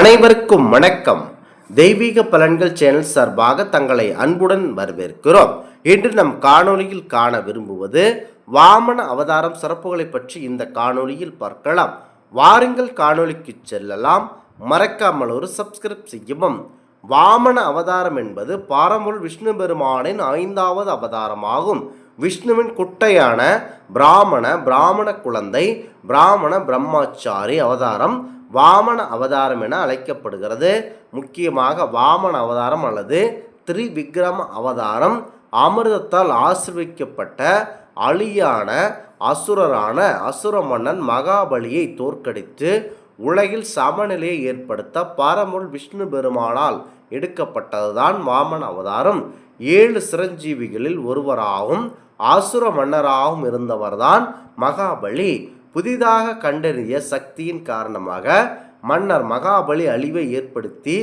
அனைவருக்கும் வணக்கம். தெய்வீக பலன்கள் சேனல் சார்பாக தங்களை அன்புடன் வரவேற்கிறோம். இன்று நம் காணொளியில் காண விரும்புவது வாமன அவதாரம் சிறப்புகளை பற்றி இந்த காணொளியில் பார்க்கலாம். வாருங்கள் காணொளிக்கு செல்லலாம். மறக்காமல் ஒரு சப்ஸ்கிரைப் செய்யவும். வாமன அவதாரம் என்பது பாரமுள் விஷ்ணு பெருமானின் ஐந்தாவது அவதாரமாகும். விஷ்ணுவின் குட்டையான பிராமண பிராமண குழந்தை பிராமண பிரம்மாச்சாரி அவதாரம் வாமன அவதாரம் என அழைக்கப்படுகிறது. முக்கியமாக வாமன அவதாரம் அல்லது திரிவிக்ரம அவதாரம். அமிர்தத்தால் ஆசிர்விக்கப்பட்ட அழியான அசுரரான அசுர மன்னன் மகாபலியை தோற்கடித்து உலகில் சமநிலையை ஏற்படுத்த பரமுள் விஷ்ணு பெருமானால் எடுக்கப்பட்டதுதான் வாமன அவதாரம். ஏழு சிரஞ்சீவிகளில் ஒருவராகவும் அசுர மன்னராகவும் இருந்தவர்தான் மகாபலி. புதிதாக கண்டறிய சக்தியின் காரணமாக மன்னர் மகாபலி அழிவை ஏற்படுத்தி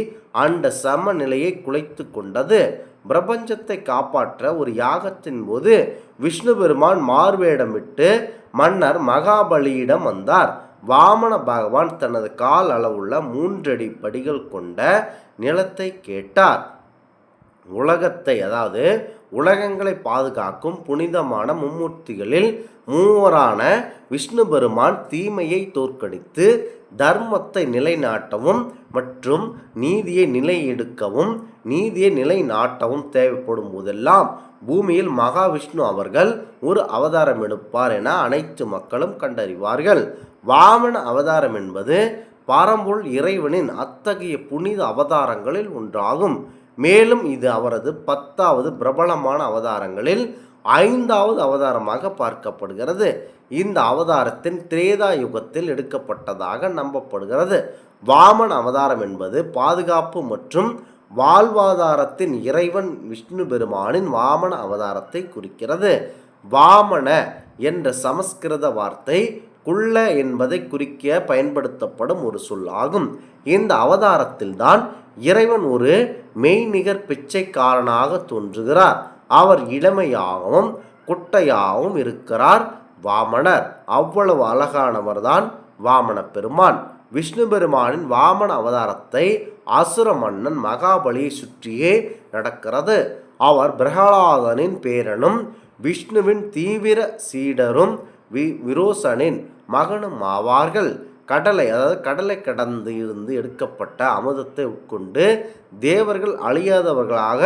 அந்த சமநிலையை குலைத்து கொண்டது. பிரபஞ்சத்தை காப்பாற்ற ஒரு யாகத்தின் போது விஷ்ணு பெருமான் மார்வேடமிட்டு மன்னர் மகாபலியிடம் வந்தார். வாமன பகவான் தனது கால் அளவுள்ள மூன்றடி படிகள் கொண்ட நிலத்தை கேட்டார். உலகத்தை அதாவது உலகங்களை பாதுகாக்கும் புனிதமான மும்மூர்த்திகளில் மூவரான விஷ்ணு பெருமான் தீமையை தோற்கடித்து தர்மத்தை நிலைநாட்டவும் மற்றும் நீதியை நிலையெடுக்கவும் நீதியை நிலைநாட்டவும் தேவைப்படும் போதெல்லாம் பூமியில் மகாவிஷ்ணு அவர்கள் ஒரு அவதாரம் எடுப்பார் என அனைத்து மக்களும் கண்டறிவார்கள். வாமன அவதாரம் என்பது பாரம்பொருள் இறைவனின் அத்தகைய புனித அவதாரங்களில் ஒன்றாகும். மேலும் இது அவரது பத்தாவது பிரபலமான அவதாரங்களில் ஐந்தாவது அவதாரமாக பார்க்கப்படுகிறது. இந்த அவதாரத்தின் திரேதா யுகத்தில் எடுக்கப்பட்டதாக நம்பப்படுகிறது. வாமன் அவதாரம் என்பது பாதுகாப்பு மற்றும் வாழ்வாதாரத்தின் இறைவன் விஷ்ணு பெருமானின் வாமன அவதாரத்தை குறிக்கிறது. வாமன என்ற சமஸ்கிருத வார்த்தை குள்ள என்பதை குறிக்க பயன்படுத்தப்படும் ஒரு சொல்லாகும் இந்த அவதாரத்தில்தான் இறைவன் ஒரு மெய்நிகர் பிச்சைக்காரனாக தோன்றுகிறார். அவர் இளமையாகவும் குட்டையாகவும் இருக்கிறார். வாமனர். அவ்வளவு அழகானவர்தான் வாமன பெருமான். விஷ்ணு பெருமானின் வாமன அவதாரத்தை அசுர மன்னன் மகாபலியை சுற்றியே நடக்கிறது. அவர் பிரகலாதனின் பேரனும் விஷ்ணுவின் தீவிர சீடரும் வி விரோசனின் மகனும் ஆவார்கள். கடலை அதாவது கடலை கடந்து இருந்து எடுக்கப்பட்ட அமுதத்தை உட்கொண்டு தேவர்கள் அழியாதவர்களாக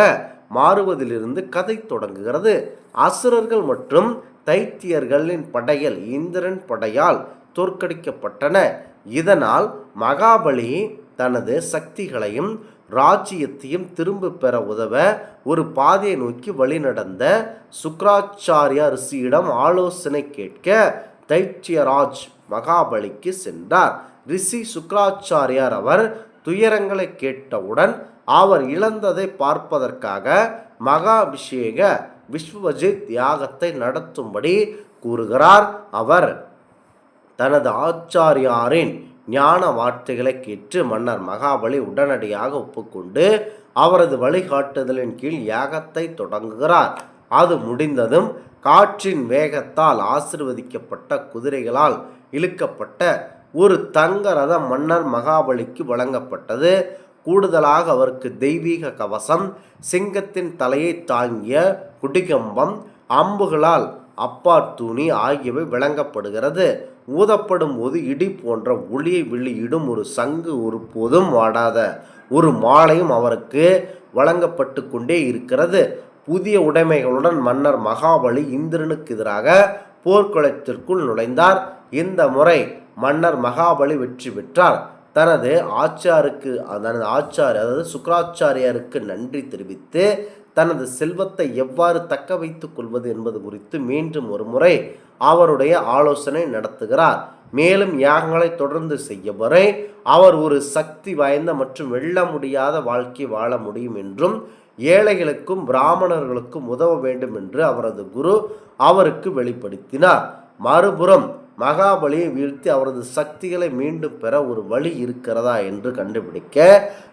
மாறுவதிலிருந்து கதை தொடங்குகிறது. அசுரர்கள் மற்றும் தைத்தியர்களின் படைகள் இந்திரன் படையால் தோற்கடிக்கப்பட்டன. இதனால் மகாபலி தனது சக்திகளையும் ராஜ்யத்தையும் திரும்ப பெற உதவ ஒரு பாதையை நோக்கி வழிநடந்த சுக்ராச்சாரியா ரிஷியிடம் ஆலோசனை கேட்க தைத்தியராஜ் மகாபலிக்கு சென்றார். ரிஷி சுக்ராச்சாரியார் அவர் துயரங்களை கேட்டவுடன் அவர் இழந்ததை பார்ப்பதற்காக மகாபிஷேக விஸ்வஜித் யாகத்தை நடத்தும்படி கூறுகிறார் அவர். தனது ஆச்சாரியாரின் ஞான வார்த்தைகளை கேட்டு மன்னர் மகாபலி உடனடியாக ஒப்புக்கொண்டு அவரது வழிகாட்டுதலின் கீழ் யாகத்தை தொடங்குகிறார். அது முடிந்ததும் காற்றின் வேகத்தால் ஆசிர்வதிக்கப்பட்ட குதிரைகளால் இழுக்கப்பட்ட ஒரு தங்க ரதம் மன்னர் மகாபலிக்கு வழங்கப்பட்டது. கூடுதலாக அவருக்கு தெய்வீக கவசம் சிங்கத்தின் தலையை தாங்கிய குடிகம்பம் அம்புகளால் அப்பார் தூணி ஆகியவை விளங்கப்படுகிறது. ஊதப்படும் போது இடி போன்ற ஒளியை வெளியிடும் ஒரு சங்கு ஒருபோதும் வாடாத ஒரு மாலையும் அவருக்கு வழங்கப்பட்டு கொண்டே இருக்கிறது. புதிய உடைமைகளுடன் மன்னர் மகாபலி இந்திரனுக்கு எதிராக போர்க்குளத்திற்குள் நுழைந்தார். இந்த முறை மன்னர் மகாபலி வெற்றி பெற்றார். தனது ஆச்சாருக்கு தனது ஆச்சார் அதாவது சுக்கராச்சாரியாருக்கு நன்றி தெரிவித்து தனது செல்வத்தை எவ்வாறு தக்க வைத்துக் கொள்வது என்பது குறித்து மீண்டும் ஒரு முறை அவருடைய ஆலோசனை நடத்துகிறார். மேலும் யாகங்களை தொடர்ந்து செய்ய வரை அவர் ஒரு சக்தி வாய்ந்த மற்றும் வெல்ல முடியாத வாழ்க்கை வாழ முடியும் என்றும் ஏழைகளுக்கும் பிராமணர்களுக்கும் உதவ வேண்டும் என்று அவரது குரு அவருக்கு வெளிப்படுத்தினார். மறுபுறம் மகாபலியை வீழ்த்தி அவரது சக்திகளை மீண்டும் பெற ஒரு வழி இருக்கிறதா என்று கண்டுபிடிக்க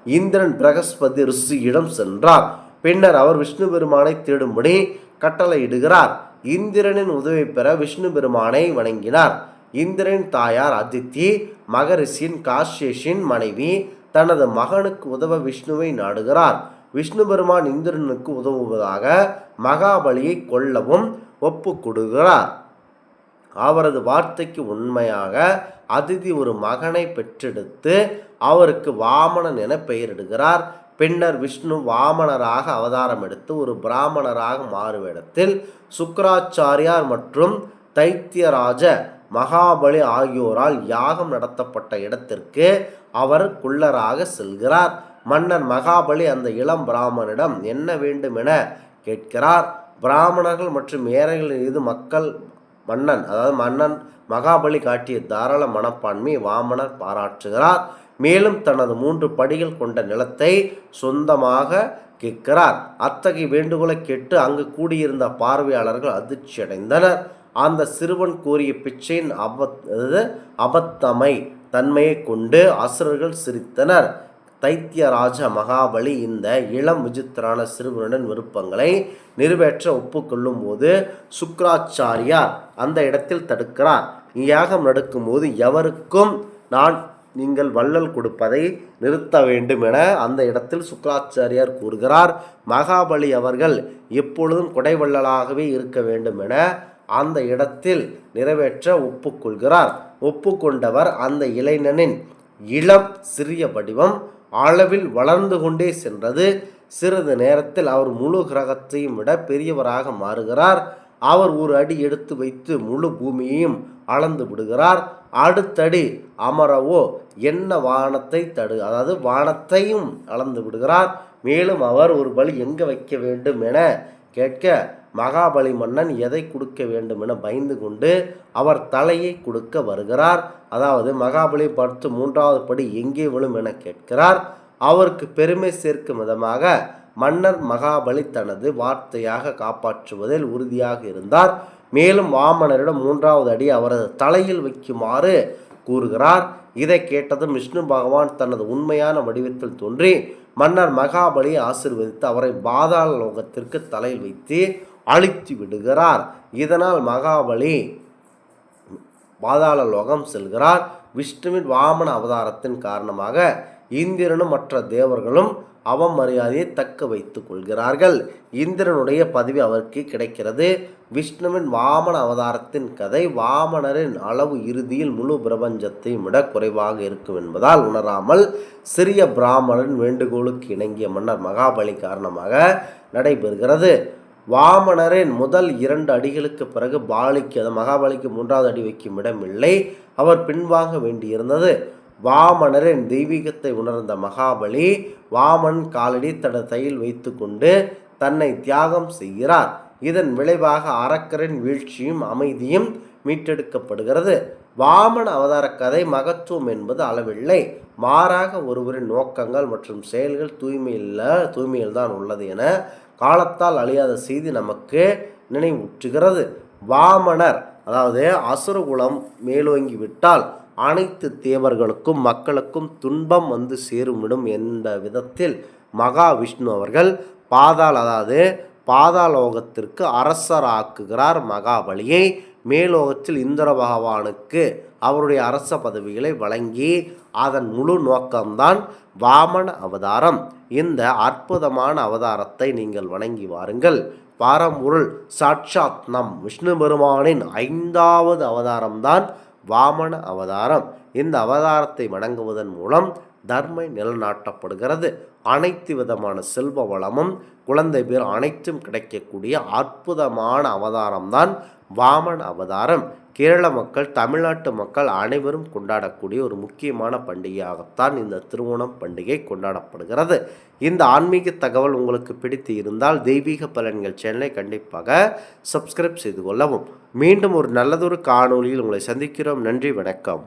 இந்திரன் பிரகஸ்பதி ரிஷியிடம் சென்றார். பின்னர் அவர் விஷ்ணு பெருமானை தேடும்படி கட்டளையிடுகிறார். இந்திரனின் உதவி பெற விஷ்ணு பெருமானை வணங்கினார். இந்திரன் தாயார் அதித்தி மகரிஷியின் காஷ்யஷின் மனைவி தனது மகனுக்கு உதவ விஷ்ணுவை நாடுகிறார். விஷ்ணு பெருமான் இந்திரனுக்கு உதவுவதாக மகாபலியை கொல்லவும் ஒப்பு கொடுக்கிறார். அவரது வார்த்தைக்கு உண்மையாக அதிதி ஒரு மகனை பெற்றெடுத்து அவருக்கு வாமனன் என பெயரிடுகிறார். பின்னர் விஷ்ணு வாமனராக அவதாரம் எடுத்து ஒரு பிராமணராக மாறுவிடத்தில் சுக்கராச்சாரியார் மற்றும் தைத்தியராஜ மகாபலி ஆகியோரால் யாகம் நடத்தப்பட்ட இடத்திற்கு அவர் குள்ளராக செல்கிறார். மன்னர் மகாபலி அந்த இளம் பிராமணிடம் என்ன வேண்டும் என கேட்கிறார். பிராமணர்கள் மற்றும் ஏழைகளின் மீது மக்கள் மன்னன் அதாவது மன்னன் மகாபலி காட்டிய தாராள மனப்பான்மை வாமனர் பாராட்டுகிறார். மேலும் தனது மூன்று படிகள் கொண்ட நிலத்தை சொந்தமாக கேட்கிறார். அத்தகைய வேண்டுகோளை கேட்டு அங்கு கூடியிருந்த பார்வையாளர்கள் அதிர்ச்சி அடைந்தனர். அந்த சிறுவன் கூறிய பிச்சையின் அபத் அபத்தமை தன்மையை கொண்டு அசுரர்கள் சிரித்தனர். தைத்தியராஜ மகாபலி இந்த இளம் விசித்திரான சிறுவனுடன் விருப்பங்களை நிறைவேற்ற ஒப்புக்கொள்ளும் போது சுக்ராச்சாரியார் அந்த இடத்தில் தடுக்கிறார். யாகம் நடக்கும்போது எவருக்கும் நான் நீங்கள் வள்ளல் கொடுப்பதை நிறுத்த வேண்டும் என அந்த இடத்தில் சுக்ராச்சாரியார் கூறுகிறார். மகாபலி அவர்கள் எப்பொழுதும் கொடைவள்ளலாகவே இருக்க வேண்டும் என அந்த இடத்தில் நிறைவேற்ற ஒப்புக்கொள்கிறார். ஒப்புக்கொண்டவர் அந்த இளைஞனின் இளம் சிறிய வடிவம் அளவில் வளர்ந்து கொண்டே சென்றது. சிறிது நேரத்தில் அவர் முழு கிரகத்தையும் விட பெரியவராக மாறுகிறார். அவர் ஒரு அடி எடுத்து வைத்து முழு பூமியையும் அளந்து விடுகிறார். அடுத்தடி அமரவோ என்ன வானத்தை தடு அதாவது வானத்தையும் அளந்து விடுகிறார். மேலும் அவர் ஒரு பலி எங்கே வைக்க வேண்டும் என கேட்க மகாபலி மன்னன் எதை கொடுக்க வேண்டும் என பயந்து கொண்டு அவர் தலையை கொடுக்க வருகிறார். அதாவது மகாபலி படுத்து மூன்றாவது படி எங்கே விழும் என கேட்கிறார். அவருக்கு பெருமை சேர்க்கும் விதமாக மன்னர் மகாபலி தனது வார்த்தையாக காப்பாற்றுவதில் உறுதியாக இருந்தார். மேலும் வாமனரிடம் மூன்றாவது அடி அவரது தலையில் வைக்குமாறு கூறுகிறார். இதை கேட்டதும் விஷ்ணு பகவான் தனது உண்மையான வடிவத்தில் தோன்றி மன்னர் மகாபலியை ஆசிர்வதித்து அவரை பாதாள லோகத்திற்கு தலையில் வைத்து அழித்து விடுகிறார். இதனால் மகாபலி பாதாள லோகம் செல்கிறார். விஷ்ணுவின் வாமன அவதாரத்தின் காரணமாக இந்திரனும் மற்ற தேவர்களும் அவமரியாதையை தக்க வைத்துக் கொள்கிறார்கள். இந்திரனுடைய பதவி அவருக்கு கிடைக்கிறது. விஷ்ணுவின் வாமன அவதாரத்தின் கதை வாமனரின் அளவு இறுதியில் முழு பிரபஞ்சத்தையும் விட குறைவாக இருக்கும் என்பதால் உணராமல் சிறிய பிராமணன் வேண்டுகோளுக்கு இணங்கிய மன்னர் மகாபலி காரணமாக நடைபெறுகிறது. வாமனரின் முதல் இரண்டு அடிகளுக்கு பிறகு பாலிக்கு அது மகாபலிக்கு மூன்றாவது அடி வைக்கும் இடமில்லை. அவர் பின்வாங்க வேண்டியிருந்தது. வாமனரின் தெய்வீகத்தை உணர்ந்த மகாபலி வாமன் காலடி தனது தையில் வைத்துக்கொண்டு தன்னை தியாகம் செய்கிறார். இதன் விளைவாக அரக்கரின் வீழ்ச்சியும் அமைதியும் மீட்டெடுக்கப்படுகிறது. வாமன அவதார கதை மகத்துவம் என்பது அளவில்லை. மாறாக ஒருவரின் நோக்கங்கள் மற்றும் செயல்கள் தூய்மையில் தூய்மையில் தான் உள்ளது என காலத்தால் அழியாத செய்தி நமக்கு நினைவூற்றுகிறது வாமனர் அதாவது அசுரகுலம் மேலோங்கி விட்டால் அனைத்து தேவர்களுக்கும் மக்களுக்கும் துன்பம் வந்து சேருமிடும் என்ற விதத்தில் மகாவிஷ்ணு அவர்கள் பாதாள அதாவது பாதாளோகத்திற்கு அரசராக்குகிறார் மகாபலியை. மேலோகத்தில் இந்திர பகவானுக்கு அவருடைய அரச பதவிகளை வழங்கி அதன் முழு நோக்கம்தான் வாமன அவதாரம். இந்த அற்புதமான அவதாரத்தை நீங்கள் வணங்கி வாருங்கள். பாரம்பொருள் சாட்சாத் நம் விஷ்ணு பெருமானின் ஐந்தாவது அவதாரம்தான் வாமன அவதாரம். இந்த அவதாரத்தை வணங்குவதன் மூலம் தர்மை நிலநாட்டப்படுகிறது. அனைத்து விதமான செல்வ வளமும் குழந்தை பேர் அனைத்தும் கிடைக்கக்கூடிய அற்புதமான அவதாரம்தான் வாமன் அவதாரம். கேரள மக்கள் தமிழ்நாட்டு மக்கள் அனைவரும் கொண்டாடக்கூடிய ஒரு முக்கியமான பண்டிகையாகத்தான் இந்த திருவோணம் பண்டிகை கொண்டாடப்படுகிறது. இந்த ஆன்மீக தகவல் உங்களுக்கு பிடித்து இருந்தால் தெய்வீக பலன்கள் சேனலை கண்டிப்பாக சப்ஸ்கிரைப் செய்து கொள்ளவும். மீண்டும் ஒரு நல்லதொரு காணொளியில் உங்களை சந்திக்கிறோம். நன்றி வணக்கம்.